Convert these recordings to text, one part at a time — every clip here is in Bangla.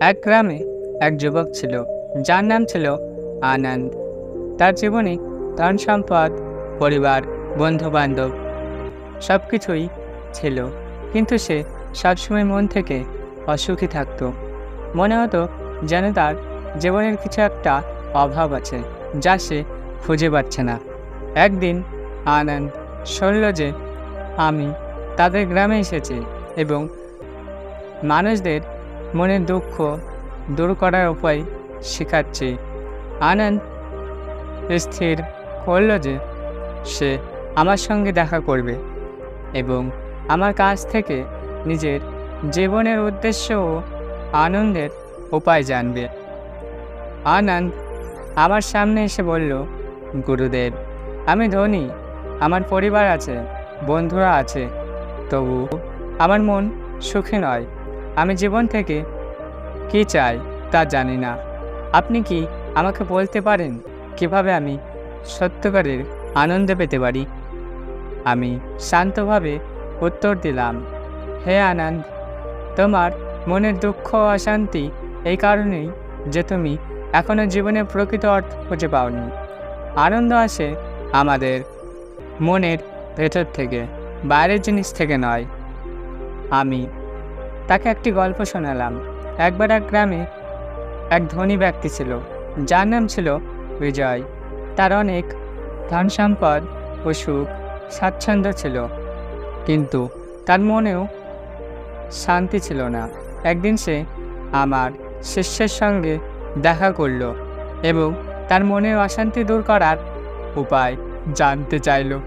এক গ্রামে এক যুবক ছিল, যার নাম ছিল আনন্দ। তার জীবনে ধন সম্পদ, পরিবার বন্ধু বান্ধব সব কিছুই ছিল, কিন্তু সে সবসময় মন থেকে অসুখী থাকতো। মনে হতো যেন তার জীবনের কিছু একটা অভাব আছে, যা সে খুঁজে পাচ্ছে না। একদিন আনন্দ শুনল যে আমি তাদের গ্রামে এসেছি এবং মানুষদের মনের দুঃখ দূর করার উপায় শেখাচ্ছি। আনন্দ স্থির করল যে সে আমার সঙ্গে দেখা করবে এবং আমার কাছ থেকে নিজের জীবনের উদ্দেশ্য ও আনন্দের উপায় জানবে। আনন্দ আমার সামনে এসে বলল, গুরুদেব, আমি ধনী, আমার পরিবার আছে, বন্ধুরা আছে, তবু আমার মন সুখী নয়। আমি জীবন থেকে কি চাই তা জানি না। আপনি কি আমাকে বলতে পারেন কীভাবে আমি সত্যকারের আনন্দ পেতে পারি? আমি শান্তভাবে উত্তর দিলাম, হে আনন্দ, তোমার মনের দুঃখ অশান্তি এই কারণেই যে তুমি এখনও জীবনের প্রকৃত অর্থ খুঁজে পাওনি। আনন্দ আসে আমাদের মনের ভেতর থেকে, বাইরের জিনিস থেকে নয়। আমি তাকে একটি গল্প শোনালাম। একবার এক গ্রামে এক ধনী ব্যক্তি ছিল। যার নাম ছিল বিজয়। তার অনেক ধন সম্পদ ও সুখ, স্বাচ্ছন্দ্য ছিল। কিন্তু তার মনেও শান্তি ছিল না। একদিন সে আমার শিষ্যের সঙ্গে দেখা করল এবং তার মনের অশান্তি দূর করার উপায় জানতে চাইল।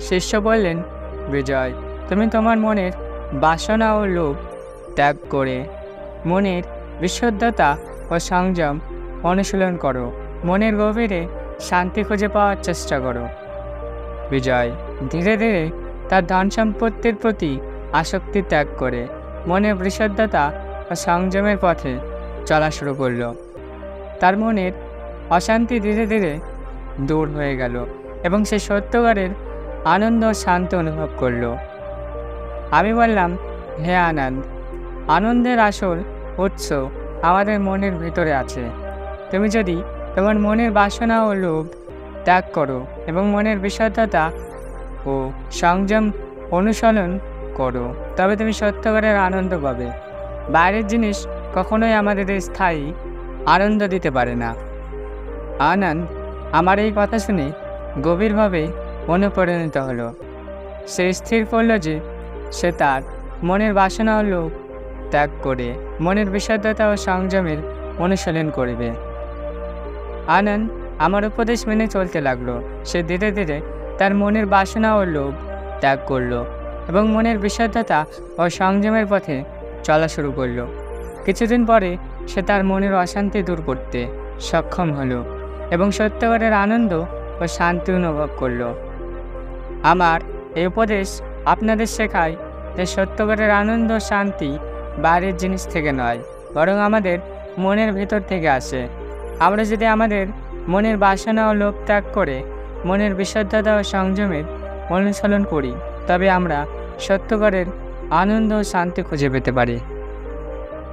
শিষ্য বললেন, বিজয়, তুমি তোমার মনের বাসনা ও লোভ ত্যাগ করে। মনের বিশুদ্ধতা ও সংযম অনুশীলন করো। মনের গভীরে শান্তি খুঁজে পাওয়ার চেষ্টা করো। বিজয় ধীরে ধীরে তার ধন সম্পত্তির প্রতি আসক্তি ত্যাগ করে। মনের বিশুদ্ধতা ও সংযমের পথে চলা শুরু করল। তার মনের অশান্তি ধীরে ধীরে দূর হয়ে গেল এবং সে সত্যকারের আনন্দ ও শান্তি অনুভব করল। আমি বললাম, হে আনন্দ, আনন্দের আসল উৎস আমাদের মনের ভিতরে আছে। তুমি যদি তোমার মনের বাসনা ও লোভ ত্যাগ করো এবং মনের বিশুদ্ধতা ও সংযম অনুসরণ করো, তবে তুমি সত্যকারের আনন্দ পাবে। বাইরের জিনিস কখনোই আমাদের স্থায়ী আনন্দ দিতে পারে না। আনন্দ আমার এই কথা শুনে গভীরভাবে অনুপ্রাণিত হলো। সে স্থির করল যে সে তার মনের বাসনা ও লোভ ত্যাগ করে মনের বিশুদ্ধতা ও সংযমের অনুশীলন করবে। আনন্দ আমার উপদেশ মেনে চলতে লাগল। সে ধীরে ধীরে তার মনের বাসনা ও লোভ ত্যাগ করল এবং মনের বিশুদ্ধতা ও সংযমের পথে চলা শুরু করল। কিছুদিন পরে সে তার মনের অশান্তি দূর করতে সক্ষম হলো এবং সত্যকারের আনন্দ ও শান্তি অনুভব করল। আমার এই উপদেশ আপনাদের শেখায় যে সত্যকারের আনন্দ শান্তি বাইরের জিনিস থেকে নয়, বরং আমাদের মনের ভেতর থেকে আসে। আমরা যদি আমাদের মনের বাসনা ও লোভ ত্যাগ করে মনের বিশুদ্ধতা ও সংযমের অনুসরণ করি, তবে আমরা সত্যকারের আনন্দ ও শান্তি খুঁজে পেতে পারি।